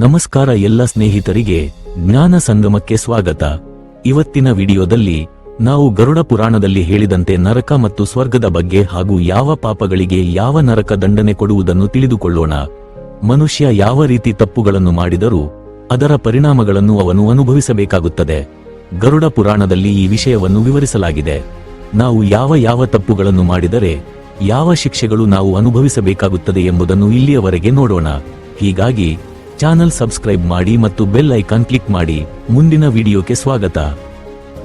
ನಮಸ್ಕಾರ ಎಲ್ಲ ಸ್ನೇಹಿತರಿಗೆ ಜ್ಞಾನ ಸಂಗಮಕ್ಕೆ ಸ್ವಾಗತ. ಇವತ್ತಿನ ವಿಡಿಯೋದಲ್ಲಿ ನಾವು ಗರುಡ ಪುರಾಣದಲ್ಲಿ ಹೇಳಿದಂತೆ ನರಕ ಮತ್ತು ಸ್ವರ್ಗದ ಬಗ್ಗೆ ಹಾಗೂ ಯಾವ ಪಾಪಗಳಿಗೆ ಯಾವ ನರಕ ದಂಡನೆ ಕೊಡುವುದನ್ನು ತಿಳಿದುಕೊಳ್ಳೋಣ. ಮನುಷ್ಯ ಯಾವ ರೀತಿ ತಪ್ಪುಗಳನ್ನು ಮಾಡಿದರೂ ಅದರ ಪರಿಣಾಮಗಳನ್ನು ಅವನು ಅನುಭವಿಸಬೇಕಾಗುತ್ತದೆ. ಗರುಡ ಪುರಾಣದಲ್ಲಿ ಈ ವಿಷಯವನ್ನು ವಿವರಿಸಲಾಗಿದೆ. ನಾವು ಯಾವ ಯಾವ ತಪ್ಪುಗಳನ್ನು ಮಾಡಿದರೆ ಯಾವ ಶಿಕ್ಷೆಗಳು ನಾವು ಅನುಭವಿಸಬೇಕಾಗುತ್ತದೆ ಎಂಬುದನ್ನು ಇಲ್ಲಿಯವರೆಗೆ ನೋಡೋಣ. ಹೀಗಾಗಿ ಚಾನಲ್ ಸಬ್ಸ್ಕ್ರೈಬ್ ಮಾಡಿ ಮತ್ತು ಬೆಲ್ ಐಕಾನ್ ಕ್ಲಿಕ್ ಮಾಡಿ. ಮುಂದಿನ ವಿಡಿಯೋಕ್ಕೆ ಸ್ವಾಗತ.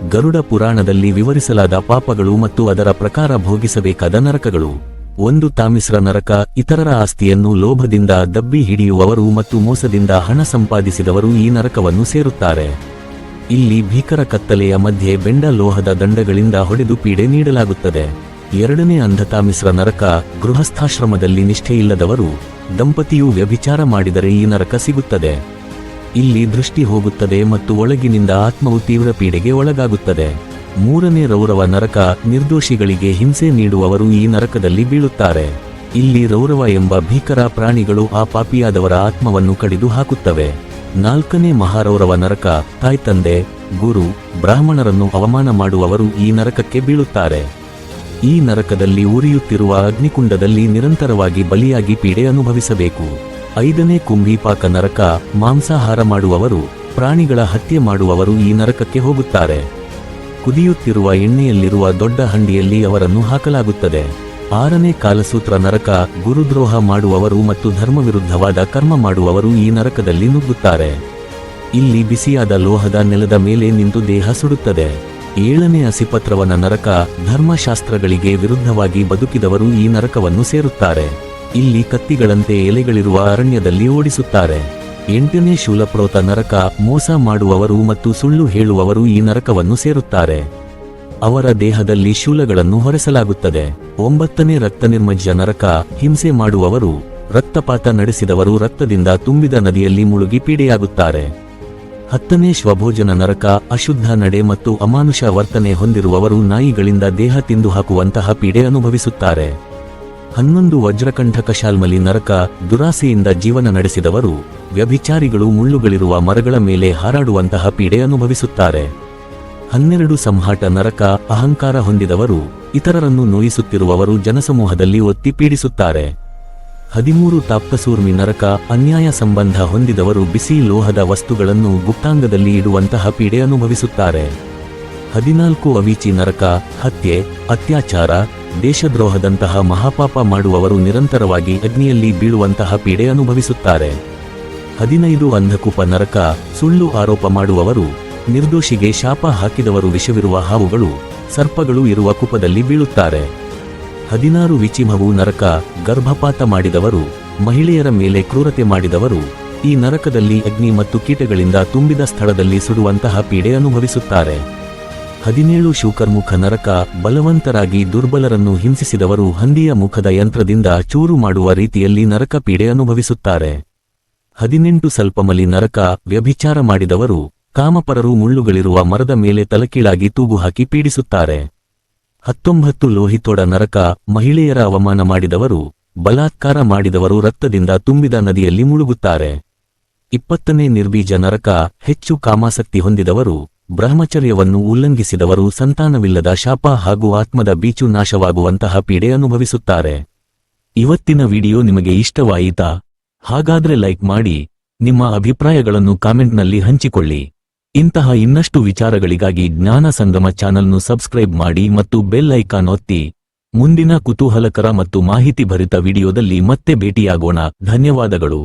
ಗರುಡ ಪುರಾಣದಲ್ಲಿ ವಿವರಿಸಲಾದ ಪಾಪಗಳು ಮತ್ತು ಅದರ ಪ್ರಕಾರ ಭೋಗಿಸಬೇಕಾದ ನರಕಗಳು. ಒಂದು ತಾಮಿಸ್ರ ನರಕ, ಇತರರ ಆಸ್ತಿಯನ್ನು ಲೋಭದಿಂದ ದಬ್ಬಿ ಹಿಡಿಯುವವರು ಮತ್ತು ಮೋಸದಿಂದ ಹಣ ಸಂಪಾದಿಸಿದವರು ಈ ನರಕವನ್ನು ಸೇರುತ್ತಾರೆ. ಇಲ್ಲಿ ಭೀಕರ ಕತ್ತಲೆಯ ಮಧ್ಯೆ ಬೆಂಡ ಲೋಹದ ದಂಡಗಳಿಂದ ಹೊಡೆದು ಪೀಡೆ ನೀಡಲಾಗುತ್ತದೆ. ಎರಡನೇ ಅಂಧತಾಮಿಸ್ರ ನರಕ ಗೃಹಸ್ಥಾಶ್ರಮದಲ್ಲಿ ನಿಷ್ಠೆಯಿಲ್ಲದವರು ದಂಪತಿಯು ವ್ಯಭಿಚಾರ ಮಾಡಿದರೆ ಈ ನರಕ ಸಿಗುತ್ತದೆ. ಇಲ್ಲಿ ದೃಷ್ಟಿ ಹೋಗುತ್ತದೆ ಮತ್ತು ಒಳಗಿನಿಂದ ಆತ್ಮವು ತೀವ್ರ ಪೀಡೆಗೆ ಒಳಗಾಗುತ್ತದೆ. ಮೂರನೇ ರೌರವ ನರಕ ನಿರ್ದೋಷಿಗಳಿಗೆ ಹಿಂಸೆ ನೀಡುವವರು ಈ ನರಕದಲ್ಲಿ ಬೀಳುತ್ತಾರೆ. ಇಲ್ಲಿ ರೌರವ ಎಂಬ ಭೀಕರ ಪ್ರಾಣಿಗಳು ಆ ಪಾಪಿಯಾದವರ ಆತ್ಮವನ್ನು ಕಡಿದು ಹಾಕುತ್ತವೆ. ನಾಲ್ಕನೇ ಮಹಾರೌರವ ನರಕ ತಾಯ್ತಂದೆ ಗುರು, ಬ್ರಾಹ್ಮಣರನ್ನು ಅವಮಾನ ಮಾಡುವವರು ಈ ನರಕಕ್ಕೆ ಬೀಳುತ್ತಾರೆ. ಈ ನರಕದಲ್ಲಿ ಉರಿಯುತ್ತಿರುವ ಅಗ್ನಿಕುಂಡದಲ್ಲಿ ನಿರಂತರವಾಗಿ ಬಲಿಯಾಗಿ ಪೀಡೆ ಅನುಭವಿಸಬೇಕು. ಐದನೇ ಕುಂಭೀಪಾಕ ನರಕ ಮಾಂಸಾಹಾರ ಮಾಡುವವರು, ಪ್ರಾಣಿಗಳ ಹತ್ಯೆ ಮಾಡುವವರು ಈ ನರಕಕ್ಕೆ ಹೋಗುತ್ತಾರೆ. ಕುದಿಯುತ್ತಿರುವ ಎಣ್ಣೆಯಲ್ಲಿರುವ ದೊಡ್ಡ ಹಂಡಿಯಲ್ಲಿ ಅವರನ್ನು ಹಾಕಲಾಗುತ್ತದೆ. ಆರನೇ ಕಾಲಸೂತ್ರ ನರಕ ಗುರುದ್ರೋಹ ಮಾಡುವವರು ಮತ್ತು ಧರ್ಮವಿರುದ್ಧವಾದ ಕರ್ಮ ಮಾಡುವವರು ಈ ನರಕದಲ್ಲಿ ನುಗ್ಗುತ್ತಾರೆ. ಇಲ್ಲಿ ಬಿಸಿಯಾದ ಲೋಹದ ನೆಲದ ಮೇಲೆ ನಿಂತು ದೇಹ ಸುಡುತ್ತದೆ. ಏಳನೇ ಅಸಿಪತ್ರವನ ನರಕ ಧರ್ಮಶಾಸ್ತ್ರಗಳಿಗೆ ವಿರುದ್ಧವಾಗಿ ಬದುಕಿದವರು ಈ ನರಕವನ್ನು ಸೇರುತ್ತಾರೆ. ಇಲ್ಲಿ ಕತ್ತಿಗಳಂತೆ ಎಲೆಗಳಿರುವ ಅರಣ್ಯದಲ್ಲಿ ಓಡಿಸುತ್ತಾರೆ. ಎಂಟನೇ ಶೂಲಪ್ರೋತ ನರಕ ಮೋಸ ಮಾಡುವವರು ಮತ್ತು ಸುಳ್ಳು ಹೇಳುವವರು ಈ ನರಕವನ್ನು ಸೇರುತ್ತಾರೆ. ಅವರ ದೇಹದಲ್ಲಿ ಶೂಲಗಳನ್ನು ಹೊರೆಸಲಾಗುತ್ತದೆ. ಒಂಬತ್ತನೇ ರಕ್ತನಿರ್ಮಜ್ಜ ನರಕ ಹಿಂಸೆ ಮಾಡುವವರು, ರಕ್ತಪಾತ ನಡೆಸಿದವರು ರಕ್ತದಿಂದ ತುಂಬಿದ ನದಿಯಲ್ಲಿ ಮುಳುಗಿ ಪೀಡೆಯಾಗುತ್ತಾರೆ. ಹತ್ತನೇ ಶ್ವಭೋಜನ ನರಕ, ಅಶುದ್ಧ ನಡೆ ಮತ್ತು ಅಮಾನುಷ ವರ್ತನೆ ಹೊಂದಿರುವವರು ನಾಯಿಗಳಿಂದ ದೇಹ ತಿಂದು ಹಾಕುವಂತಹ ಪೀಡೆ ಅನುಭವಿಸುತ್ತಾರೆ. ಹನ್ನೊಂದು ವಜ್ರಕಂಠ ಕಶಾಲ್ಮಲಿ ನರಕ, ದುರಾಸೆಯಿಂದ ಜೀವನ ನಡೆಸಿದವರು ವ್ಯಭಿಚಾರಿಗಳು ಮುಳ್ಳುಗಳಿರುವ ಮರಗಳ ಮೇಲೆ ಹಾರಾಡುವಂತಹ ಪೀಡೆ ಅನುಭವಿಸುತ್ತಾರೆ. ಹನ್ನೆರಡು ಸಂಹಾಟ ನರಕ, ಅಹಂಕಾರ ಹೊಂದಿದವರು ಇತರರನ್ನು ನೋಯಿಸುತ್ತಿರುವವರು ಜನಸಮೂಹದಲ್ಲಿ ಒತ್ತಿ ಪೀಡಿಸುತ್ತಾರೆ. ಹದಿಮೂರು ತಾಪ್ತಸೂರ್ಮಿ ನರಕ ಅನ್ಯಾಯ ಸಂಬಂಧ ಹೊಂದಿದವರು ಬಿಸಿ ಲೋಹದ ವಸ್ತುಗಳನ್ನು ಗುಪ್ತಾಂಗದಲ್ಲಿ ಇಡುವಂತಹ ಪೀಡೆ ಅನುಭವಿಸುತ್ತಾರೆ. ಹದಿನಾಲ್ಕು ಅವೀಚಿ ನರಕ, ಹತ್ಯೆ, ಅತ್ಯಾಚಾರ, ದೇಶದ್ರೋಹದಂತಹ ಮಹಾಪಾಪ ಮಾಡುವವರು ನಿರಂತರವಾಗಿ ಅಗ್ನಿಯಲ್ಲಿ ಬೀಳುವಂತಹ ಪೀಡೆ ಅನುಭವಿಸುತ್ತಾರೆ. ಹದಿನೈದು ಅಂಧಕೂಪ ನರಕ, ಸುಳ್ಳು ಆರೋಪ ಮಾಡುವವರು, ನಿರ್ದೋಷಿಗೆ ಶಾಪ ಹಾಕಿದವರು ವಿಷವಿರುವ ಹಾವುಗಳು, ಸರ್ಪಗಳು ಇರುವ ಕುಪದಲ್ಲಿ ಬೀಳುತ್ತಾರೆ. ಹದಿನಾರು ವಿಚಿಮವು ನರಕ ಗರ್ಭಪಾತ ಮಾಡಿದವರು, ಮಹಿಳೆಯರ ಮೇಲೆ ಕ್ರೂರತೆ ಮಾಡಿದವರು, ಈ ನರಕದಲ್ಲಿ ಅಗ್ನಿ ಮತ್ತು ಕೀಟಗಳಿಂದ ತುಂಬಿದ ಸ್ಥಳದಲ್ಲಿ ಸುಡುವಂತಹ ಪೀಡೆ ಅನುಭವಿಸುತ್ತಾರೆ. ಹದಿನೇಳು ಶೂಕರ್ಮುಖ ನರಕ ಬಲವಂತರಾಗಿ ದುರ್ಬಲರನ್ನು ಹಿಂಸಿಸಿದವರು ಹಂದಿಯ ಮುಖದ ಯಂತ್ರದಿಂದ ಚೂರು ಮಾಡುವ ರೀತಿಯಲ್ಲಿ ನರಕ ಪೀಡೆ ಅನುಭವಿಸುತ್ತಾರೆ. ಹದಿನೆಂಟು ಸ್ವಲ್ಪಮಲಿ ನರಕ ವ್ಯಭಿಚಾರ ಮಾಡಿದವರು, ಕಾಮಪರರು ಮುಳ್ಳುಗಳಿರುವ ಮರದ ಮೇಲೆ ತಲಕೀಳಾಗಿ ತೂಗು ಹಾಕಿ ಪೀಡಿಸುತ್ತಾರೆ. ಹತ್ತೊಂಬತ್ತು ಲೋಹಿತೋಡ ನರಕ ಮಹಿಳೆಯರ ಅವಮಾನ ಮಾಡಿದವರು, ಬಲಾತ್ಕಾರ ಮಾಡಿದವರು ರಕ್ತದಿಂದ ತುಂಬಿದ ನದಿಯಲ್ಲಿ ಮುಳುಗುತ್ತಾರೆ. ಇಪ್ಪತ್ತನೇ ನಿರ್ಬೀಜ ನರಕ ಹೆಚ್ಚು ಕಾಮಾಸಕ್ತಿ ಹೊಂದಿದವರು, ಬ್ರಹ್ಮಚರ್ಯವನ್ನು ಉಲ್ಲಂಘಿಸಿದವರು ಸಂತಾನವಿಲ್ಲದ ಶಾಪ ಹಾಗೂ ಆತ್ಮದ ಬೀಚು ನಾಶವಾಗುವಂತಹ ಪೀಡೆ ಅನುಭವಿಸುತ್ತಾರೆ. ಇವತ್ತಿನ ವಿಡಿಯೋ ನಿಮಗೆ ಇಷ್ಟವಾಯಿತಾ? ಹಾಗಾದ್ರೆ ಲೈಕ್ ಮಾಡಿ, ನಿಮ್ಮ ಅಭಿಪ್ರಾಯಗಳನ್ನು ಕಾಮೆಂಟ್ನಲ್ಲಿ ಹಂಚಿಕೊಳ್ಳಿ. ಇಂತಹ ಇನ್ನಷ್ಟು ವಿಚಾರಗಳಿಗಾಗಿ ಜ್ಞಾನ ಸಂಗಮ ಚಾನಲ್ನು ಸಬ್ಸ್ಕ್ರೈಬ್ ಮಾಡಿ ಮತ್ತು ಬೆಲ್ ಐಕಾನ್ ಒತ್ತಿ. ಮುಂದಿನ ಕುತೂಹಲಕರ ಮತ್ತು ಮಾಹಿತಿ ಭರಿತ ವಿಡಿಯೋದಲ್ಲಿ ಮತ್ತೆ ಭೇಟಿಯಾಗೋಣ. ಧನ್ಯವಾದಗಳು.